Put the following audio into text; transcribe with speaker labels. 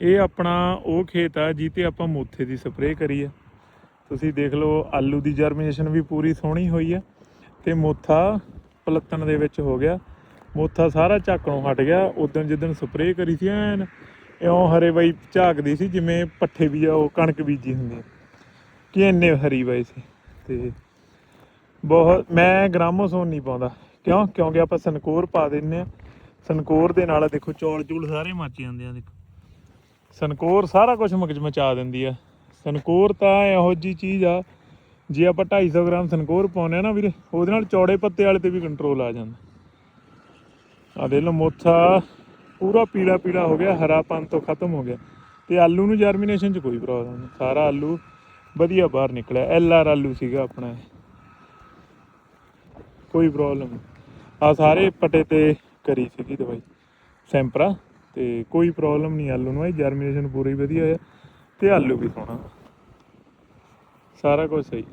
Speaker 1: ਇਹ ਆਪਣਾ ਉਹ ਖੇਤ ਆ ਜਿੱਤੇ ਆਪਾਂ ਮੋਥੇ ਦੀ ਸਪਰੇਅ ਕਰੀ ਆ। ਤੁਸੀਂ ਦੇਖ ਲਓ, ਆਲੂ ਦੀ ਜਰਮੀਨੇਸ਼ਨ ਵੀ ਪੂਰੀ ਸੋਹਣੀ ਹੋਈ ਆ ਤੇ ਮੋਥਾ ਪਲੱਤਣ ਦੇ ਵਿੱਚ ਹੋ ਗਿਆ। ਮੋਥਾ ਸਾਰਾ ਝਾਕਣੋਂ ਹਟ ਗਿਆ। ਉਦੋਂ ਜਿੱਦਣ ਸਪਰੇਅ ਕਰੀ ਸੀ ਐਨ, ਇਉਂ ਹਰੇ ਬਾਈ ਝਾਕਦੀ ਸੀ ਜਿਵੇਂ ਪੱਠੇ ਵੀ ਆ, ਉਹ ਕਣਕ ਬੀਜੀ ਹੁੰਦੀ ਹੈ ਕਿ ਇੰਨੇ ਹਰੀ ਬਾਈ ਸੀ ਤੇ ਬਹੁਤ, ਮੈਂ ਗ੍ਰਾਮੋਸੋਨ ਨਹੀਂ ਪਾਉਂਦਾ। ਕਿਉਂ? ਕਿਉਂਕਿ ਆਪਾਂ ਸਨਕੋਰ ਪਾ ਦਿੰਨੇ ਆ। ਸਨਕੋਰ ਦੇ ਨਾਲ ਦੇਖੋ ਚੌਲ ਚੂਲ ਸਾਰੇ ਮੱਚ ਜਾਂਦੇ ਆ, ਦੇਖੋ। ਸਨਕੋਰ ਸਾਰਾ ਕੁਝ ਮਗਜ ਮਚਾ ਦਿੰਦੀ ਆ। ਸਨਕੋਰ ਤਾਂ ਇਹੋ ਜੀ ਚੀਜ਼ ਆ, ਜੇ ਆਪਾਂ 250 ਗ੍ਰਾਮ ਸਨਕੋਰ ਪਾਉਂਦੇ ਆ ਨਾ ਵੀਰੇ, ਉਹਦੇ ਨਾਲ ਚੌੜੇ ਪੱਤੇ ਵਾਲੇ ਤੇ ਵੀ ਕੰਟਰੋਲ ਆ ਜਾਂਦਾ। ਆ ਦੇ ਲੋ ਮੋਥਾ ਪੂਰਾ ਪੀਲਾ ਪੀਲਾ ਹੋ ਗਿਆ ਹਰਾਪਨ ਤੋਂ ਖਤਮ ਹੋ ਗਿਆ। ਤੇ ਆਲੂ ਨੂੰ ਜਰਮੀਨੇਸ਼ਨ 'ਚ ਕੋਈ ਪ੍ਰੋਬਲਮ ਨਹੀਂ। ਸਾਰਾ ਆਲੂ ਵਧੀਆ ਬਾਹਰ ਨਿਕਲਿਆ। ਐਲ ਆਰ ਆਲੂ ਸੀਗਾ ਆਪਣਾ ਕੋਈ ਪ੍ਰੋਬਲਮ ਨਹੀਂ। ਆ ਸਾਰੇ ਪਟੇ ਤੇ ਕਰੀ ਸੀਗੀ ਦਵਾਈ। ਸੈਂਪਰਾ। ਤੇ ਕੋਈ ਪ੍ਰੋਬਲਮ ਨਹੀਂ ਆਲੂ ਨੂੰ। ਇਹ ਜਰਮੀਨੇਸ਼ਨ ਪੂਰੀ ਵਧੀਆ ਹੈ ਤੇ ਆਲੂ ਵੀ ਸੋਹਣਾ। ਸਾਰਾ ਕੁਝ ਸਹੀ।